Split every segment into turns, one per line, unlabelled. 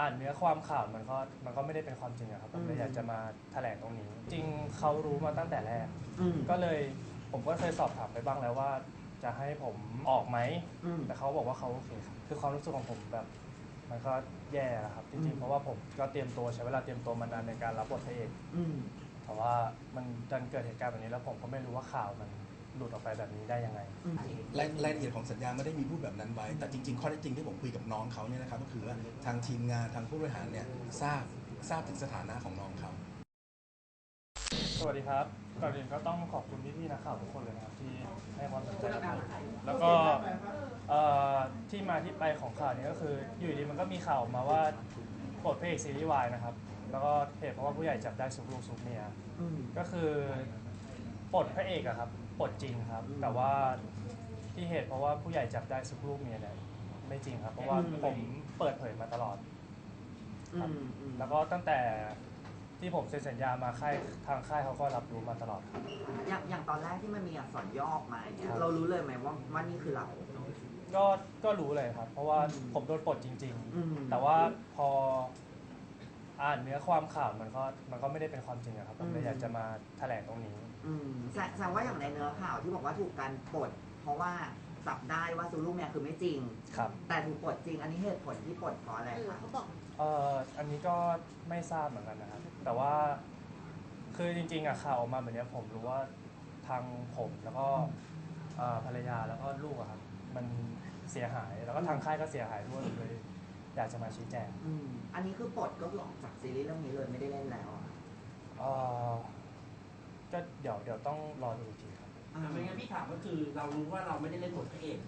อ่านเนื้อความข่าวมันก็มันก็ไม่ได้เป็นความจริงอะครับผมเลยอยากจะมาแถลงตรงนี้ จริงเขารู้มาตั้งแต่แรก
อืม
ก็เลยผมก็เคยสอบถามไปบ้างแล้วว่า จะให้ผมออกไหม
อืม
แต่เขาบอกว่าเขาโอเคครับคือความรู้สึกของผมแบบ มันก็แย่แล้วครับจ
อื
ริง
ม
ๆเพราะว่าผมก็เตรียมตัวใช้เวลาเตรียมตัวมานานในการรับบทพระเอก
อืม
แต่ว่ามันดันเกิดเหตุการณ์แบบนี้แล้วผมก็ไม่รู้ว่าข่าวมัน หลุดออกไปแบบนี้ได้ยังไง
อืม
รายรายละเอียดของสัญญาไม่ได้มีพูดแบบนั้นไว้ แต่จริงๆ ข้อเท็จจริงที่ผมคุยกับน้องเขาเนี่ยนะครับก็คือว่าทางทีมงานทางผู้บริหารเนี่ยทราบทราบถึงสถานะของน้องเขา
สวัสดีครับก่อนอื่นก็ต้องขอบคุณพี่ๆนักข่าวทุกคนเลยนะครับที่ให้ความสนใจกับผมแล้วก็เอ่อที่มาที่ไปของข่าวนี้ก็คือ อยู่ดีมันก็มีข่าวออกมาว่าปลดพระเอกซีรีส์วายนะครับ แล้วก็เหตุเพราะว่าผู้ใหญ่จับได้ซุกลูกซุกเมีย
อืม
ก็คือปลดพระเอกอะครับ ปลดจริงครับ แต่ว่าที่เหตุเพราะว่าผู้ใหญ่จับได้ซุกลูกเมียเนี่ยไม่จริงครับ เพราะว่าผมเปิดเผยมาตลอด
อืมอืม
แล้วก็ตั้งแต่ที่ผมเซ็นสัญญามาค่ายทางค่ายเขาก็รับรู้มาตลอดครับ
อย่างอย่างตอนแรกที่มันมีอักษรย่อออกมาเนี่ย
ครับ
เรารู้เลยไหมว่าว่านี่คือเรา
ก็ก็รู้เลยครับ เพราะว่า
อืม
ผมโดนปลดจริง
อืม
ๆ แต่ว่าพออ่านเนื้อความข่าวมันก็มันก็ไม่ได้เป็นความจริงอะครับผมเลยอยากจะมาแถลงตรงนี้
อืมแสแสดงว่าอย่างในเนื้อข่าวที่บอกว่าถูกการปลดเพราะว่าจับได้ว่าซูลูกเนี่ยคือไม่จริง
ครับ
แต่ถูกปลดจริง อันนี้เหตุผลที่ปลดเพราะอะไร
เออ
คะ
เขาบอก
เอ่ออันนี้ก็ไม่ทราบเหมือนกันนะครับ แต่ว่าคือจริงๆอะข่าวออกมาแบบเนี้ยผมรู้ว่าทางผมแล้วก็เอ่อภรรยาแล้วก็ลูกอะครับมันเสียหายแล้วก็ทางค่ายก็เสียหายด้วยเลยอยากจะมาชี้แจง
อืมอันนี้คือปลดก็คือออกจากซีรีส์เรื่องนี้เลยไม่ได้เล่นแล้วอะ
เอ่อ ก็เดี๋ยวเดี๋ยวต้องรอดูอีกทีครับ
อ่า
ไม่งั้นพี่ถามก็คือเรารู้ว่าเราไม่ได้เล่นบทพระเอก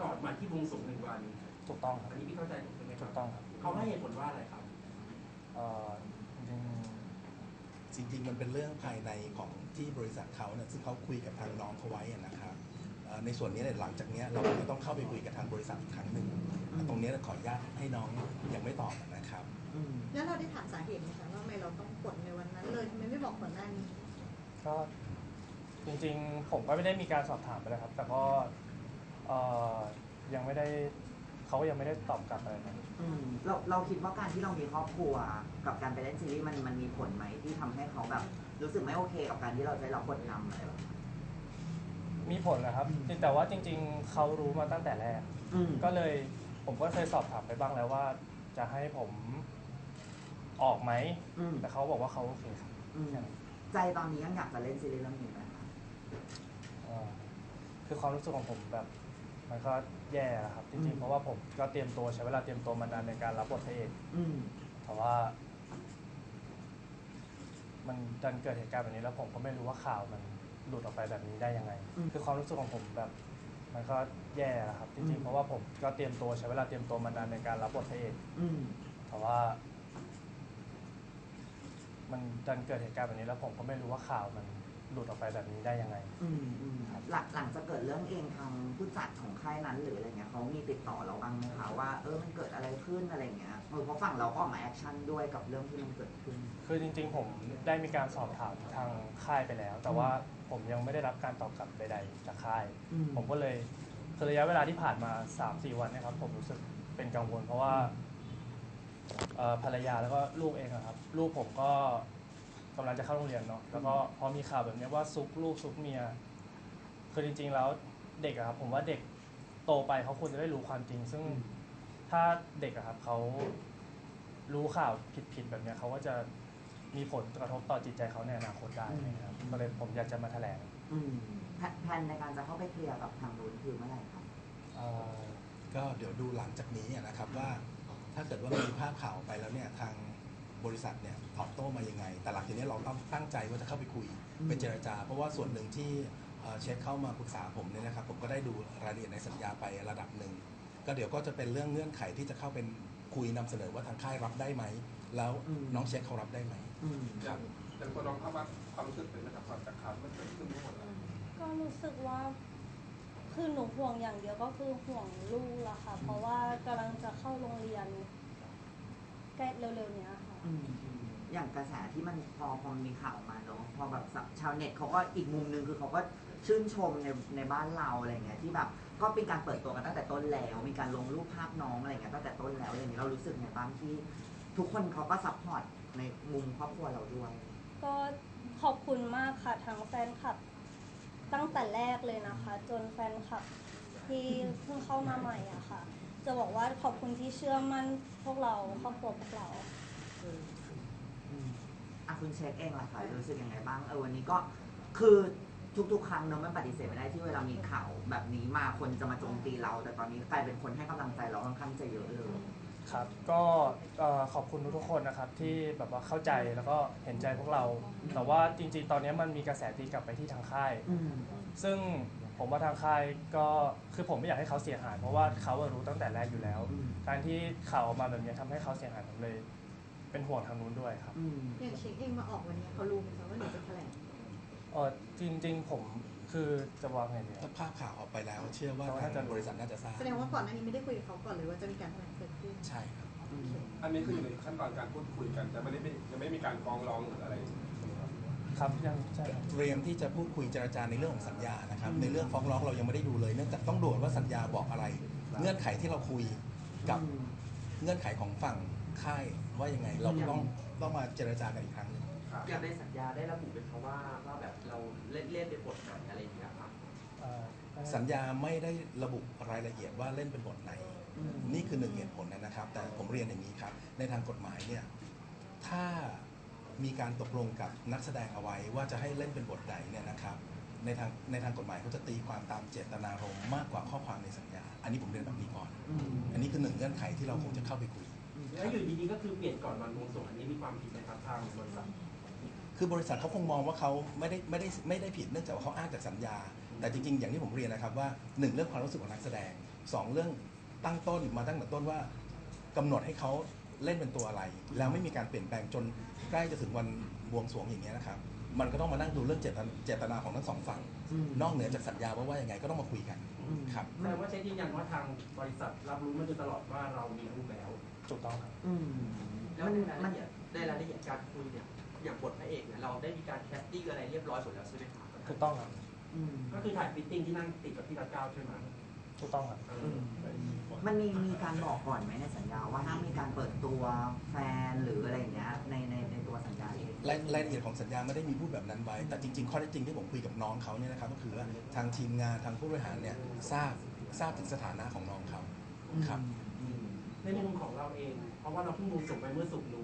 ก่อนมาที่วงสงหนึ่งวัน
ถูกต้องครับ
อันนี้พี่เข้าใจถูกไหมค
ถู
รับ
กต้องครับ
เขาให้เหตุผลว่าอะไรครับ
เอ่อจริง
จริงๆ มันเป็นเรื่องภายในของที่บริษัทเขาเนี่ยซึ่งเขาคุยกับทางน้องเขาไว้อะนะครับเอ่อในส่วนนี้เนี่ยหลังจากเนี้ยเราก็ต้องเข้าไปคุยกับทางบริษัทอีกครั้งหนึ่งตรงเนี้ยขออนุญาตให้น้องยังไม่ตอบนะครับ
อืม
แล้วเราได้ถามสาเหตุไหมคะว่าทำไมเราต้องกดในวันนั้นเลยทำไมไม่บอกก่อนหน้านี้
ๆ ก็จริงๆ ผมก็ไม่ได้มีการสอบถามไปเลยครับ แต่ก็เอ่อยังไม่ได้เขาก็ยังไม่ได้ตอบกลับอะไรนะ
อืมเราเราคิดว่าการที่เรามีครอบครัวกับการไปเล่นซีรีส์มันมันมีผลไหมที่ทำให้เขาแบบรู้สึกไม่โอเคกับการที่เราใช้รับบทนำอะไรแบบนี้
มีผลนะครับจริงแต่ว่าจริง ๆเขารู้มาตั้งแต่แรก
อืม
ก็เลยผมก็เคยสอบถามไปบ้างแล้วว่า จะให้ผมออกไหม
อืม
แต่เขาบอกว่าเขาโอเคครับ
อืม ใจตอนนี้ยังอยากจะเล่นซีรีส์เรื่องนี้ไหมคะ
เอ่อคือความรู้สึกของผมแบบมันก็แย่แล้วครับจ
อื
ริง
ม
ๆเพราะว่าผมก็เตรียมตัวใช้เวลาเตรียมตัวมานานในการรับบทพระเอก
อืม
แต่ว่า มันดันเกิดเหตุการณ์แบบนี้แล้วผมก็ไม่รู้ว่าข่าวมันหลุดออกไปแบบนี้ได้ยังไง
อืม
คือความรู้สึกของผมแบบ มันก็แย่แล้วครับจ
อื
ริง
ม
ๆเพราะว่าผมก็เตรียมตัวใช้เวลาเตรียมตัวมานานในการรับบทพระเอก
อืม
แต่ว่า มันดันเกิดเหตุการณ์แบบนี้แล้วผมก็ไม่รู้ว่าข่าวมันหลุดออกไปแบบนี้ได้ยังไง
อืมอืมหลังหลังจากเกิดเรื่องเองทางผู้จัดของค่ายนั้นหรืออะไรเงี้ยเขามีติดต่อเราบ้างไหมคะว่าเออมันเกิดอะไรขึ้นอะไรเงี้ยเออเพราะฝั่งเราก็ออกมาแอคชั่นด้วยกับเรื่องที่มันเกิดขึ้น
คือจริงๆ ผมได้มีการสอบถามทางค่ายไปแล้ว แต่ว่าผมยังไม่ได้รับการตอบกลับใดๆจากค่าย
อืม
ผมก็เลยคือระยะเวลาที่ผ่านมา 3-4 วันเนะครับผมรู้สึกเป็นกังวล เพราะว่าเอ่อ ภรรยาแล้วก็ลูกเองอะครับ ลูกผมก็กำลังจะเข้าโรงเรียนเนาะแล้วก็พอมีข่าวแบบนี้ว่าซุกลูกซุกเมียคือจริงๆแล้วเด็กอะครับผมว่าเด็กโตไปเขาควรจะได้รู้ความจริง ซึ่งถ้าเด็กอะครับเขารู้ข่าวผิดๆแบบเนี้ยเขาก็จะมีผลกระทบต่อจิตใจเขาในอนาคตได้นะครับก็เลยผมอยากจะมาแถลง
อืมแพแผนในการจะเข้าไปเคลียร์กับทางนู้นคือเมื่อไหร่ครับ
เอ่อ
ก็เดี๋ยวดูหลังจากนี้อะนะครับว่า ถ้าเกิดว่ามีภาพข่าวไปแล้วเนี่ยทางบริษัทเนี่ยตอบโต้มายังไง แต่หลังจากนี้เราต้องตั้งใจว่าจะเข้าไปคุย
อืม
ไปเจรจา เพราะว่าส่วนหนึ่งที่เอ่อเช็คเข้ามาปรึกษาผมเนี่ยนะครับ ผมก็ได้ดูรายละเอียดในสัญญาไประดับหนึ่งก็เดี๋ยวก็จะเป็นเรื่องเงื่อนไขที่จะเข้าเป็นคุยนำเสนอว่าทางค่ายรับได้ไหม แล้วน้องเช็คเขารับได้ไหม
อืม
อย่างอย่างตัวน้องเข้ามาความรู้สึกเป็นมาจากความจากข่าวมันเกิดขึ้นทั้งหมดแล้ว
ก็รู้สึกว่า คือหนูห่วงอย่างเดียวก็คือห่วงลูกละค่ะ เพราะว่ากำลังจะเข้าโรงเรียนใกล้เร็วๆเนี้ยค่ะ
อืมอย่างกระแสที่มันพอพอมีข่าวมาเนาะพอแบบชาวเน็ตเขาก็อีกมุมหนึงคือเขาก็ชื่นชมในในบ้านเราอะไรเงี้ยที่แบบก็เป็นการเปิดตัวกันตั้งแต่ต้นแล้ว มีการลงรูปภาพน้องอะไรเงี้ยตั้งแต่ต้นแล้วอย่างนี้เรารู้สึกไงบ้างที่ ทุกคนเขาก็ซัพพอร์ตในมุมครอบครัวเราด้วย
ก็ขอบคุณมากค่ะทั้งแฟนคลับ ตั้งแต่แรกเลยนะคะ จนแฟนคลับที่เพิ่งเข้ามาใหม่อะค่ะ จะบอกว่าขอบคุณที่เชื่อมั่นพวกเราครอบครัวพวกเรา
อืมอะคุณเช็คเองล่ะคะรู้สึกยังไงบ้างเออวันนี้ก็คือทุกๆ ครั้งเนอะมันปฏิเสธไม่ได้ที่เวลามีข่าวแบบนี้มาคนจะมาโจมตีเรา แต่ตอนนี้กลายเป็นคนให้กำลังใจเราค่อนข้างจะเยอะเลย
ครับก็เอ่อขอบคุณทุกๆคนนะครับที่แบบว่าเข้าใจแล้วก็เห็นใจพวกเรา แต่ว่าจริงๆ ตอนนี้มันมีกระแสตีกลับไปที่ทางค่าย
อืม
ซึ่งผมว่าทางค่ายก็คือผมไม่อยากให้เขาเสียหาย เพราะว่าเขาอะรู้ตั้งแต่แรกอยู่แล้ว
อืม
การที่ข่าวออกมาแบบนี้ทำให้เขาเสียหายผมเลย เป็นห่วงทางนู้นด้วยครับ
อืม
อย่างเช็คเองมาออกวันนี้เขารู้ไหมคะว่าหนูจะแถลง
เออจริง ๆ ผม คือจะวางไงดีค
ถ้า
รับ
ภาพข่าวออกไปแล้ว เชื่อว่า
เขา
ทา
น่าจะ
งบริษัทน่าจะทราบ
แสดงว่าก่อนหน้านี้ไม่ได้คุยกับเขาก่อนเลยว่าจะมีการแถลงเกิดขึ้น
ใช่ครับ
อืม
อันนี้คืออยู่ในขั้นตอนการพูดคุยกันแต่ไม่ได้ยังไม่มีการฟ้องร้องหรืออะไรใช่ไหมครับ
ครับยังใช่ครับ
เตรียมที่จะพูดคุยเจรจาในเรื่องของสัญญานะครับ ในเรื่องฟ้องร้องเรายังไม่ได้ดูเลย เนื่องจากต้องดูว่าสัญญาบอกอะไร เงื่อนไขที่เราคุยกับ
อืม
เงื่อนไขของฝั่งค่ายว่ายังไงเราต้องต้องมาเจรจากันอีก
อย่างในสัญญาได้ระบุไหมคะว่าว่าแบบเราเล่นเล่นเป็นบทไหนอะไรอย่างเงี้ยครับ
เอ่อ
สัญญาไม่ได้ระบุรายละเอียดว่าเล่นเป็นบทไหน
อืม
นี่คือหนึ่งเหตุผลนะครับ แต่ผมเรียนอย่างนี้ครับ ในทางกฎหมายเนี่ยถ้ามีการตกลงกับนักแสดงเอาไว้ว่าจะให้เล่นเป็นบทใดเนี่ยนะครับในทางในทางกฎหมายเขาจะตีความตามเจตนารมณ์มากกว่าข้อความในสัญญา อันนี้ผมเรียนแบบนี้ก่อน
อืม
อันนี้คือหนึ่งเงื่อนไขที่เราคงจะเข้าไปคุย
แล้วอยู่ดีๆก็คือเปลี่ยนก่อนวันบวงสรวงอันนี้มีความผิดไหมครับทางบริษัท
คือบริษัทเขาคงมองว่าเขาไม่ได้ไม่ได้ไม่ได้ผิดเนื่องจากว่าเขาอ้างจากสัญญา แต่จริงๆ อย่างที่ผมเรียนนะครับว่าหนึ่งเรื่องความรู้สึกของนักแสดงสองเรื่องตั้งต้นมาตั้งแต่ต้นว่ากำหนดให้เขาเล่นเป็นตัวอะไร แล้วไม่มีการเปลี่ยนแปลงจนใกล้จะถึงวันบวงสรวงอย่างเงี้ยนะครับมันก็ต้องมานั่งดูเรื่องเจตนาเจตนาของทั้งสองฝั่ง
อืม
นอกเหนือจากสัญญาว่าว่ายังไงก็ต้องมาคุยกัน
อืม
ครับ
แสดงว่าเช็คยืนยันว่าทางบริษัทรับรู้มาโดยตลอดว่าเรามีลูกแล้ว
ถูกต้องครับ
อืม
แล้ว
มัน
ในราย
มั
ละ
น
เอียดในรายละเอียดการคุยเนี่ย อย่างบทพระเอกเนี่ยเราได้มีการแคสติ้งอะไรเรียบร้อยหมดแล้วใช่ไหมครับ
ถูกต้องครับ
อืม
ก็คือถ่ายฟิตติ้งที่นั่งติดกับที่รัดเก้าใช่ไหม
ถูกต้องครับ
เอ
อื
อ
มมันมีมีการบอกก่อนไหมในสัญญาว่าห้ามมีการเปิดตัวแฟนหรืออะไรอย่างเงี้ยในในในตัวสัญญาเอง
รายรายละเอียดของสัญญาไม่ได้มีพูดแบบนั้นไว้ แต่จริงๆ ข้อเท็จจริงที่ผมคุยกับน้องเขาเนี่ยนะครับก็คือว่าทางทีมงานทางผู้บริหารเนี่ยทราบทราบถึงสถานะของน้องเขาครับ
อืม
ในมุมของเราเอง เพราะว่าเราเพิ่งบวงสรวงไปเมื่อสุกร์นู้น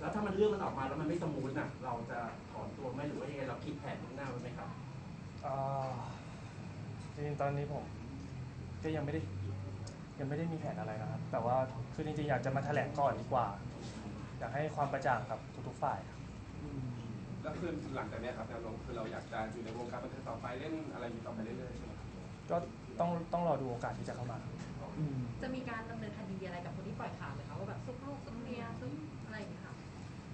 แล้วถ้ามันเรื่องมันออกมาแล้วมันไม่สมูทน่ะ เราจะถอนตัวไหมหรือว่ายังไงเราคิดแผนข้างหน้าไว้ไหมครับ
เอ่อจริงๆตอนนี้ผมก็ยังไม่ได้ยังไม่ได้มีแผนอะไรนะครับ แต่ว่าคือจริงๆอยากจะมาแถลงก่อนดีกว่า อยากให้ความกระจ่างกับทุกๆฝ่ายครับ
อืม
แล้วคือหลังจากเนี้ยครับแนวโน้มคือเราอยากจะอยู่ในวงการบันเทิงต่อไปเล่นอะไรอยู่ต่อไปเรื่อยๆใช่ไหมครับ
ก็ต้องต้องรอดูโอกาสที่จะเข้ามาครับ
อืม
จะมีการดำเนินคดีอะไรกับคนที่ปล่อยข่าวไหมคะว่าแบบซุกลูกซุกเมียซุก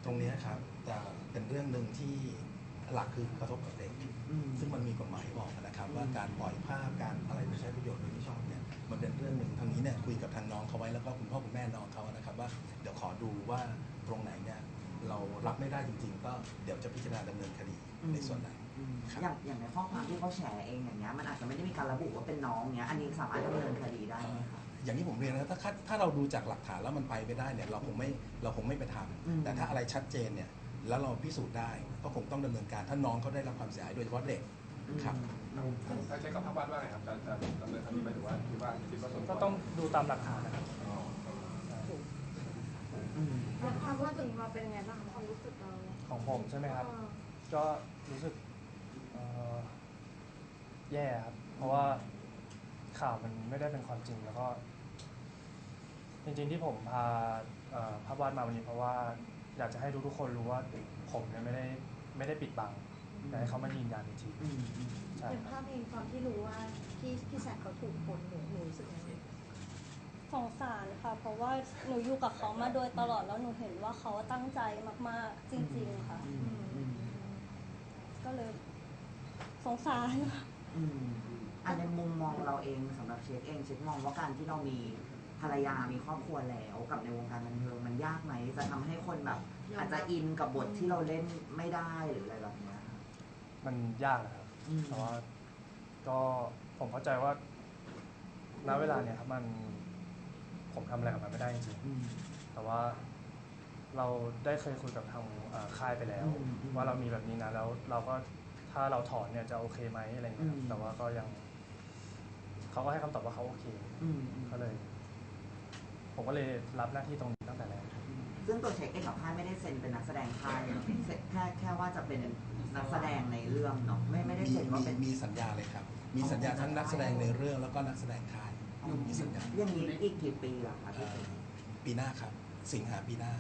ตรงเนี้ยครับจะเป็นเรื่องหนึ่งที่หลักคือกระทบกับเด็ก
อืม
ซึ่งมันมีกฎหมายบอกนะครับว่าการปล่อยภาพการอะไรไปใช้ประโยชน์โดยไม่ชอบเนี่ยมันเป็นเรื่องหนึ่งทางนี้เนี่ยคุยกับทางน้องเขาไว้แล้วก็คุณพ่อคุณแม่น้องเขานะครับว่าเดี๋ยวขอดูว่าตรงไหนเนี่ยเรารับไม่ได้จริง ๆ ก็เดี๋ยวจะพิจารณาดำเนินคดีในส่วนนั้น
อืม
ครับ
อย่างอย่างในข้อความที่เขาแชร์เองอย่างเงี้ยมันอาจจะไม่ได้มีการระบุว่าเป็นน้องเงี้ยอันนี้สามารถดำเนินคดีได้ไหมคะ
อย่างที่ผมเรียนนะถ้าถ้าถ้าเราดูจากหลักฐานแล้วมันไปไม่ได้เนี่ยเราคงไม่เราคงไม่ไปทำ
อืม
แต่ถ้าอะไรชัดเจนเนี่ยแล้วเราพิสูจน์ได้ก็คงต้องดำเนินการถ้าน้องเขาได้รับความเสียหายโดยเฉพาะเด็กครับ
อืม
ถ้าใช้กับภาพวาดว่าไงครับจะจะดำเนินคดีไปหรือว่าคิดว่าคิดว่าสมควร
ก็ต้องดูตามหลักฐานนะครับ
อืม
อยากทราบว่าถึงเราเป็นไงบ้างความรู้สึกเรา
ของผมใช่ไหมครับ ก็รู้สึกเอ่อแย่ครับเพราะว่าข่าวมันไม่ได้เป็นความจริงแล้วก็ จริงๆที่ผมพาเอ่อภาพวาดมาวันนี้เพราะว่าอยากจะให้ทุกๆคนรู้ว่าผมเนี่ยไม่ได้ไม่ได้ปิดบังอยากให้เขามายืนยันอีกที
อืมอืม
ใช่
เป็น
ค
ภา
รับ
พเองตอนที่รู้ว่าพี่พี่แซคเขาถูกคนหนูหนูรู้สึกยังไง
สงสารค่ะ เพราะว่าหนูอยู่กับเขามาโดยตลอดแล้วหนูเห็นว่าเขาตั้งใจมากๆจริง ๆ ค่ะ
อืมอืม
ก็เลยสงสาร
อืมอันในมุมมองเราเองสำหรับเช็คเองเช็คมองว่าการที่เรามี ภรรยามีครอบครัวแล้วกับในวงการบันเทิงมันยากไหม จะทำให้คนแบบ อาจจะอินกับบทที่เราเล่นไม่ได้หรืออะไรแบบเนี้ยค่ะ
มันยากนะครับ
อืม
แต่ว่าก็ผมเข้าใจว่าณเวลาเนี่ยครับมันผมทำอะไรกับมันไม่ได้จริง
อืม
ๆแต่ว่าเราได้เคยคุยกับทางเอ่อค่ายไปแล้ว
อืมอืม
ว่าเรามีแบบนี้นะแล้วเราก็ถ้าเราถอนเนี่ยจะโอเคไหมอะไรอย่างเงี้ยครับ
อืม
แต่ว่าก็ยังเขาก็ให้คำตอบว่าเขาโอเค
อืมอืม
ก็เลย ผมก็เลยรับหน้าที่ตรงนี้ตั้งแต่แรก
ซึ่งตัวเช็คเองกับค่ายไม่ได้เซ็นเป็นนักแสดงค่ายเนอะเซ็นแค่แค่ว่าจะเป็นนักแสดงในเรื่องเนาะไม่ไม่ได้
มี
เซ็นว่า
มี
เป็น
มีสัญญาเลยครับ มีสัญญาทั้งนักแสดงในเรื่องแล้วก็นักแสดงค่ายมีสัญญา
อย่างนี้อีกกี่ปีอะคะ
เอ่อปีหน้าครับ สิงหาปีหน้า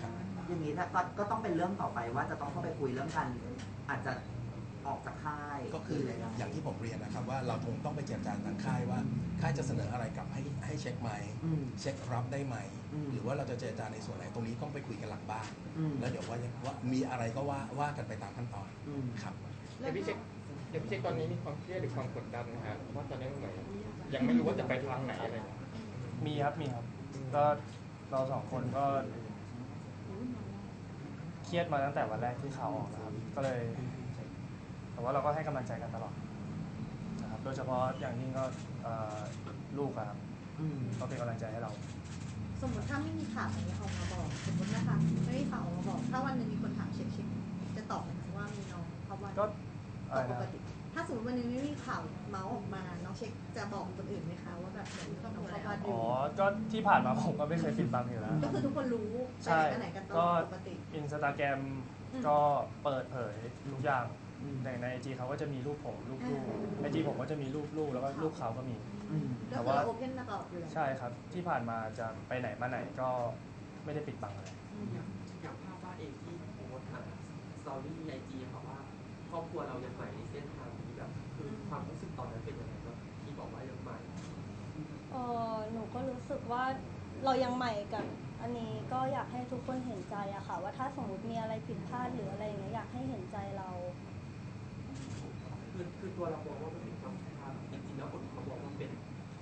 ครับ
อย่างนี้ก็ก็ต้องเป็นเรื่องต่อไปว่าจะต้องเข้าไปคุยเรื่องกัน อาจจะ ออกจากค่าย
ก็คืออย่างที่ผมเรียนนะครับว่าเราคงต้องไปเจรจาทางค่ายว่าค่ายจะเสนออะไรกลับให้ให้เช็คไหม
อืม
เช็ครับได้ไหม
อืม
หรือว่าเราจะเจรจาในส่วนไหนตรงนี้ต้องไปคุยกันหลังบ้าน
อืม
แล้วเดี๋ยวว่าว่ามีอะไรก็ว่าว่ากันไปตามขั้นตอน
อืม
ครับ
เดี๋ยวพี่เช็คเดี๋ยวพี่เช็คตอนนี้มีความเครียดหรือความกดดันนะฮะเพราะว่าตอนนี้เหมือนยังไม่รู้ว่าจะไปทางไหนอะไรอย่างเงี้ย
มีครับมีครับก็เราสองคนก็เครียดมาตั้งแต่วันแรกที่ข่าวออกนะครับก็เลย แต่ว่าเราก็ให้กำลังใจกันตลอดนะครับโดยเฉพาะอย่างยิ่งก็เอ่อลูกอะครับ
อืม
ก็เป็นกำลังใจให้เรา
สมมติถ้าไม่มีข่าวอย่างนี้ออกมาบอก สมมตินะคะไม่มีข่าวออกมาบอก ถ้าวันหนึ่งมีคนถามเช็คเช็คจะตอบไหมคะว่ามีน้องเขาว่า
ก็
ต
อะไร
อบป
นะ
กติ ถ้าสมมติวันหนึงไม่มีข่าวเมาส์ออกมาน้องเช็คจะบอกคนอื่นไหมคะว่าแบบเหมือนน้องเขาว่าดู
อ๋อก็ที่ผ่านมาผมก็ไม่เคยปิดบังอยู่แล้ว
ก็คือทุกคนรู้ไป
ใช่
ไหนมาไหนกันตล
ก็
อดปกติ
อินสตาแกรม
อืม
ก็เปิดเผยทุกอย่าง
อืม
ในในไอจีเขาก็จะมีรูปผมรูปลูกไอจีผมก็จะมีรูปลูกแล้วก็รูปเขาก็มี
อืม
ก็คือเราโอเพนตลอดอยู่แล้ว
ใช่ครับ ที่ผ่านมาจะไปไหนมาไหนก็ไม่ได้ปิดบังอะไร
อย่างอย่างภาพวาดเองที่โพสต์หาสตอรี่ไอจีค่ะว่าครอบครัวเรายังใหม่ในเส้นทางนี้แบบคือความรู้สึกตอนนั้นเป็นยังไงบ้างที่บอกว่ายังใหม่
เออหนูก็รู้สึกว่าเรายังใหม่กับอันนี้ก็อยากให้ทุกคนเห็นใจอะค่ะ ว่าถ้าสมมติมีอะไรผิดพลาดหรืออะไรอย่างเงี้ยอยากให้เห็นใจเรา
คือคือตัวเรามองว่ามันเป็นความผิดพลาดจริงๆแล้วคนเขาบอกว่ามันเป็น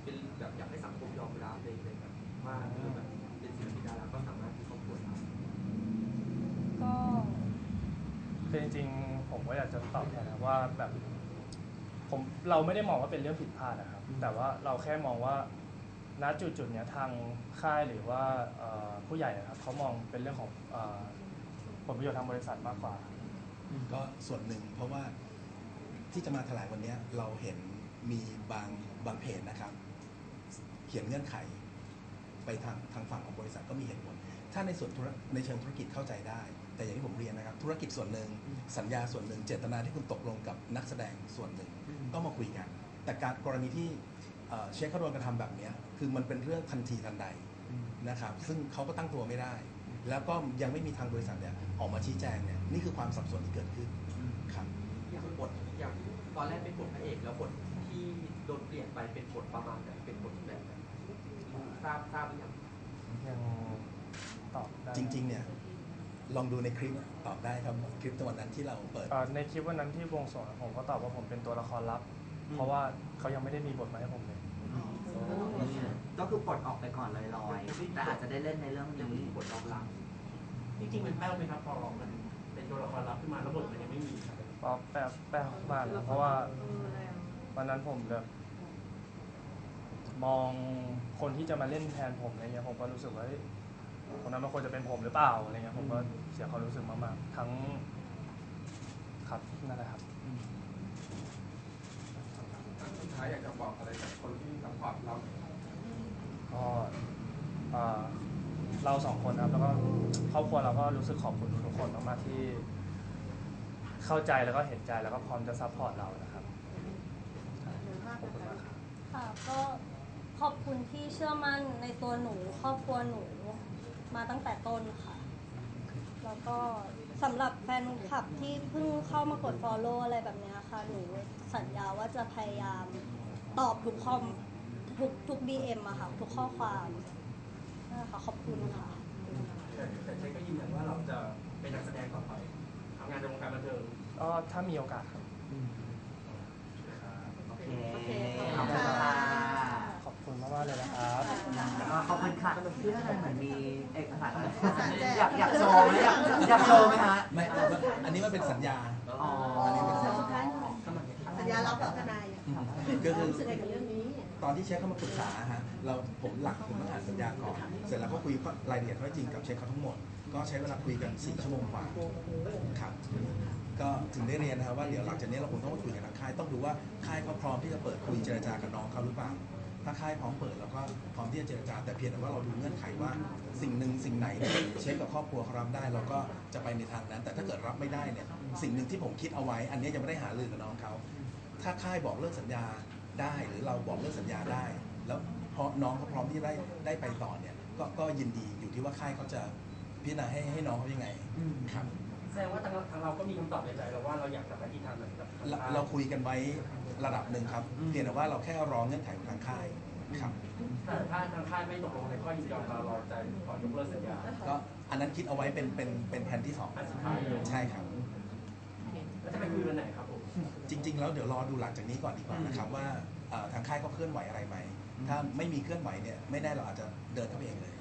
เป็นแบบอยากให้สังคมยอมรับเลยเลยแบบว่าเออแบบเป็นศิลปินดาราก็สามารถมีครอบครัวได้
ก็
คือจริงๆผมก็อยากจะตอบแทนนะว่าแบบผมเราไม่ได้มองว่าเป็นเรื่องผิดพลาดนะครับ แต่ว่าเราแค่มองว่าณจุดจุดๆเนี้ยทางค่ายหรือว่าเอ่อผู้ใหญ่นะครับเขามองเป็นเรื่องของเอ่อผลประโยชน์ทางบริษัทมากกว่า
ก็ส่วนหนึ่งเพราะว่า ที่จะมาแถลงวันเนี้ยเราเห็นมีบางบางเพจนะครับ เขียนเงื่อนไข ไปทางทางฝั่งของบริษัทก็มีเหตุผล ถ้าในส่วนธุรในเชิงธุรกิจเข้าใจได้ แต่อย่างที่ผมเรียนนะครับ ธุรกิจส่วนหนึ่งสัญญาส่วนหนึ่งเจตนาที่คุณตกลงกับนักแสดงส่วนหนึ่งก็มาคุยกัน แต่การกรณีที่เอ่อเช็คเขาโดนกระทำแบบเนี้ยคือมันเป็นเรื่องทันทีทันใดนะครับ ซึ่งเขาก็ตั้งตัวไม่ได้ แล้วก็ยังไม่มีทางบริษัทเนี่ยออกมาชี้แจงเนี่ยนี่คือความสับสนที่เกิดขึ้นครับ
อย่าง บทอย่างตอนแรกเป็นบทพระเอกแล้วบทที่โดนเปลี่ยนไปเป็นบทประมาณไหนเป็นบทแบบไหนทราบทราบหรือยัง
ยังตอบได้
จริง ๆ เนี่ย ลองดูในคลิปตอบได้ครับคลิปตอนนั้นที่เราเปิด
เอ่อในคลิปวันนั้นที่บวงสรวงอะผมก็ตอบว่าผมเป็นตัวละครลับเพราะว่าเขายังไม่ได้มีบทมาให้ผมเลย
ก็คือปลดออกไปก่อนลอยๆ แต่อาจจะได้เล่นในเรื่อง
ยังไม่
นี้
มีบทรองรับ
จริงๆมันแป้วไหมครับพอมันเป็นตัวละครลับขึ้นมาแล้วบทมันยังไม่มี ครับ
ก็แป๊บแป๊บมากนะเพราะว่าวันนั้นผมแบบ มองคนที่จะมาเล่นแทนผมอะไรเงี้ยผมก็รู้สึกว่าเฮ้ยคนนั้นมันควรจะเป็นผมหรือเปล่าอะไรเงี้ยผมก็เสียความรู้สึกมากๆทั้งครับนั่นแหละครับ
สุดท้ายอยากจะบอกอะไรกับคนที่ซัพพอร์ตเรา
ก็เราสองคนนะครับแล้วก็ครอบครัวเราก็รู้สึกขอบคุณทุกคนมากๆที่ เข้าใจแล้วก็เห็นใจแล้วก็พร้อมจะซัพพอร์ตเรานะครับขอบคุณมากครับ
ค่ะก็ขอบคุณที่เชื่อมั่นในตัวหนูครอบครัวหนูมาตั้งแต่ต้นค่ะ แล้วก็สำหรับแฟนคลับที่เพิ่งเข้ามากด follow อะไรแบบเนี้ยค่ะ หนูสัญญาว่าจะพยายามตอบทุกคอมทุกทุก DM อะค่ะ ทุกข้อความนะคะขอบคุณค่ะ
ก็
ถ้ามีโอกาสครับ
โอเค
โอเค
ขอบคุณค่ะ
ขอบคุณมากๆเลยนะครับ
แล้วก็ขอบคุณค่ะพี่ท่านเหมือนมีเอกสารอะไร
สารแจก
อยากอยากโชว์ไหมอยากอยากโชว์ไหมฮะ
ไม่อันนี้มันเป็นสัญญา
อ๋อ
อันนี้เป็นสัญญา
สัญญารับกับทนายอะ
ก็คือ ตอนที่เช็คเข้ามาปรึกษาฮะเราผมหลักผมต้องอ่านสัญญาก่อน เสร็จแล้วก็คุยรายละเอียดข้อจริงกับเช็คเขาทั้งหมด ก็ใช้เวลาคุยกัน 4 ชั่วโมงกว่าครับก็ถึงได้เรียนนะครับว่าเดี๋ยวหลังจากนี้เราคงต้องมาคุยกับทางค่ายต้องดูว่าค่ายเขาพร้อมที่จะเปิดคุยเจรจากับน้องเขาหรือเปล่า ถ้าค่ายพร้อมเปิดแล้วก็พร้อมที่จะเจรจาแต่เพียงแต่ว่าเราดูเงื่อนไขว่าสิ่งหนึ่งสิ่งไหนเนี่ยเช็คกับครอบครัวเขารับได้ เราก็จะไปในทางนั้น แต่ถ้าเกิดรับไม่ได้เนี่ยสิ่งหนึ่งที่ผมคิดเอาไว้ อันนี้ยังไม่ได้หารือกับน้องเขาถ้าค่ายบอกเลิกสัญญา ได้หรือเราบอกเลิกสัญญาได้ แล้วพอน้องเขาพร้อมที่จะได้ได้ไปต่อเนี่ยก็ก็ยินดีอยู่ที่ว่าค่ายเขาจะพิจารณาให้ให้น้องเขายังไงครับ
แสดงว่าทางทางเราก็มีคำตอบในใจแล้วว่าเราอยากจะไปที่ทางไหนกับทาง
เรา
ค่าย
เราคุยกันไว้ระดับหนึ่งครับเพียงแต่ว่าเราแค่รอเงื่อนไขของทางค่ายครับ
แต่ถ้าทางค่ายไม่ตกลงในข้อยินยอมเราเราจะขอยกเลิกสัญญา
ก็อันนั้นคิดเอาไว้เป็นเป็นเป็นแผนที่สอง
อันสุดท้ายเลย
ใช่ครับ
แล้วจะไปคุยวันไหนครับผม
จริง ๆ แล้วเดี๋ยวรอดูหลังจากนี้ก่อนดีกว่านะครับว่าเอ่อทางค่ายเขาเคลื่อนไหวอะไรไหมถ้าไม่มีเคลื่อนไหวเนี่ยไม่แน่เราอาจจะเดินเข้าไปเองเลย